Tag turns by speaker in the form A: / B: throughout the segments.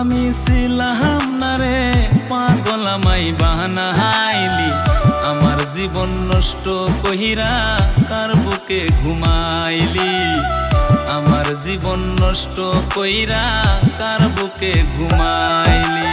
A: আমি ছিলাম না রে, পাগল আমাই বাহানাইলি আমার জীবন নষ্ট কহিরা কার বুকে ঘুমাইলি? আমার জীবন নষ্ট কইরা কার বুকে ঘুমাইলি?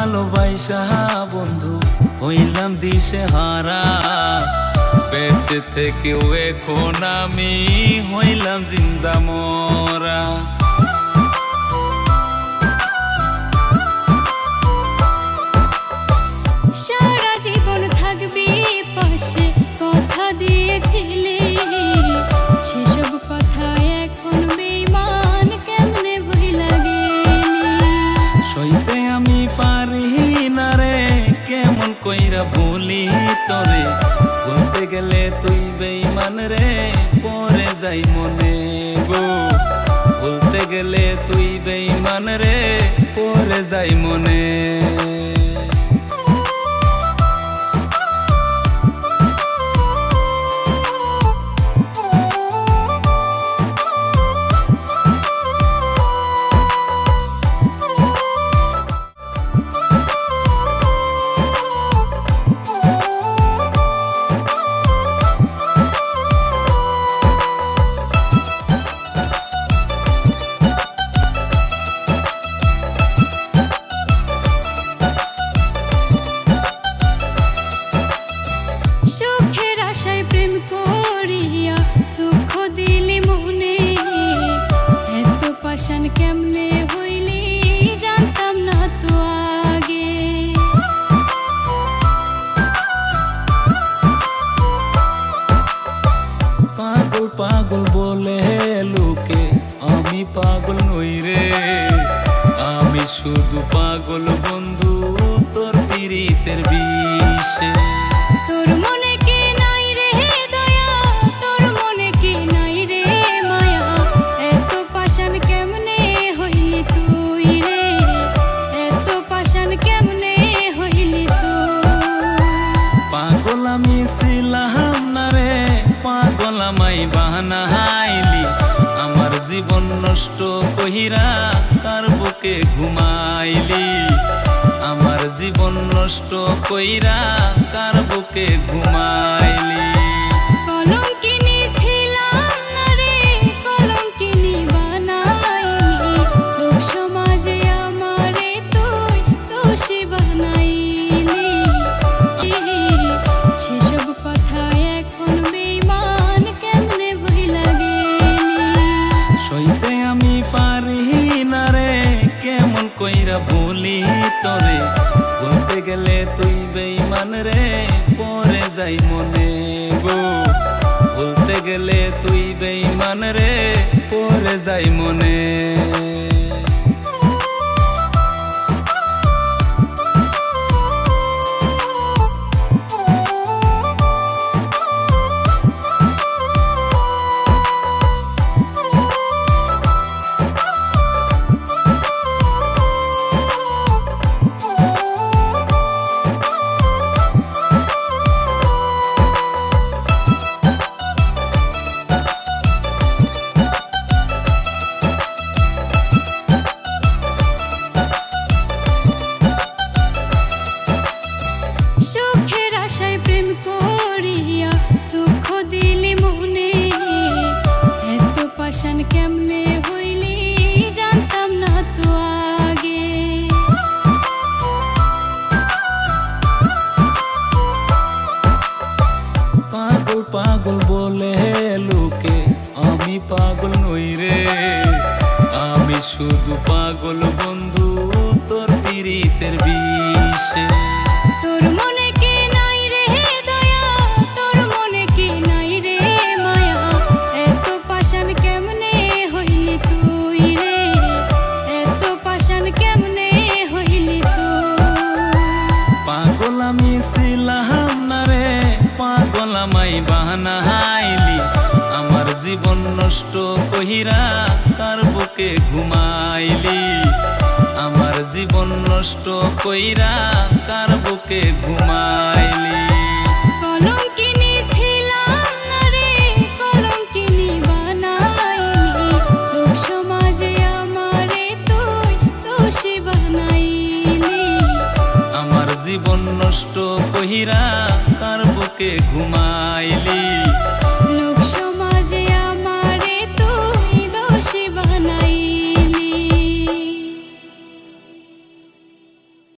A: ভালোবাসা বন্ধু, হইলাম দিশে হারা বেঁচে থেকেও এখন আমি হইলাম জিন্দা মরা।
B: সারা জীবন থাকবি পাশে, কথা দিয়েছিলি।
A: কইরা ভুলি তোরে। বলতে গেলে তুই বেইমান রে পরে যাই মনে গো। ভুলতে গেলে তুই বেইমান রে পরে যাই মনে। শুধু পাগল বন্ধু তোর পীড়িতের বিষে।
B: তোর মনে কি নাই রে দয়া? তোর মনে কি নাই রে মায়া? এত পাশান কেমনে হইলি তুই রে? এত পাশান কেমনে হইলি তুই?
A: পাগল আমি ছিলাম না রে পাগল আমাই বাহানাইলি আমার জীবন নষ্ট কহিরা কার বুকে ঘুমাইলি? আমার জীবন নষ্ট কইরা কার বুকে ঘুমাইলি কইরা ভুলি তোরে। বলতে গেলে তুই বেইমান রে পরে যাই মনে গো। বলতে গেলে তুই বেইমান রে পরে যাই মনে
B: পাশান কেমনে হইলি জানতাম না তো আগে।
A: পাগল পাগল বলে লোকে, আমি পাগল নই রে। আমি শুধু পাগল বন্ধু, তোর পিরিতের বিষে। জীবন নষ্ট কহিরা কার বুকে ঘুমাইলি? আমার জীবন নষ্ট কইরা কার বুকে ঘুমাইলি? জীবন নষ্ট কহিরা কার বুকে ঘুমাইলি?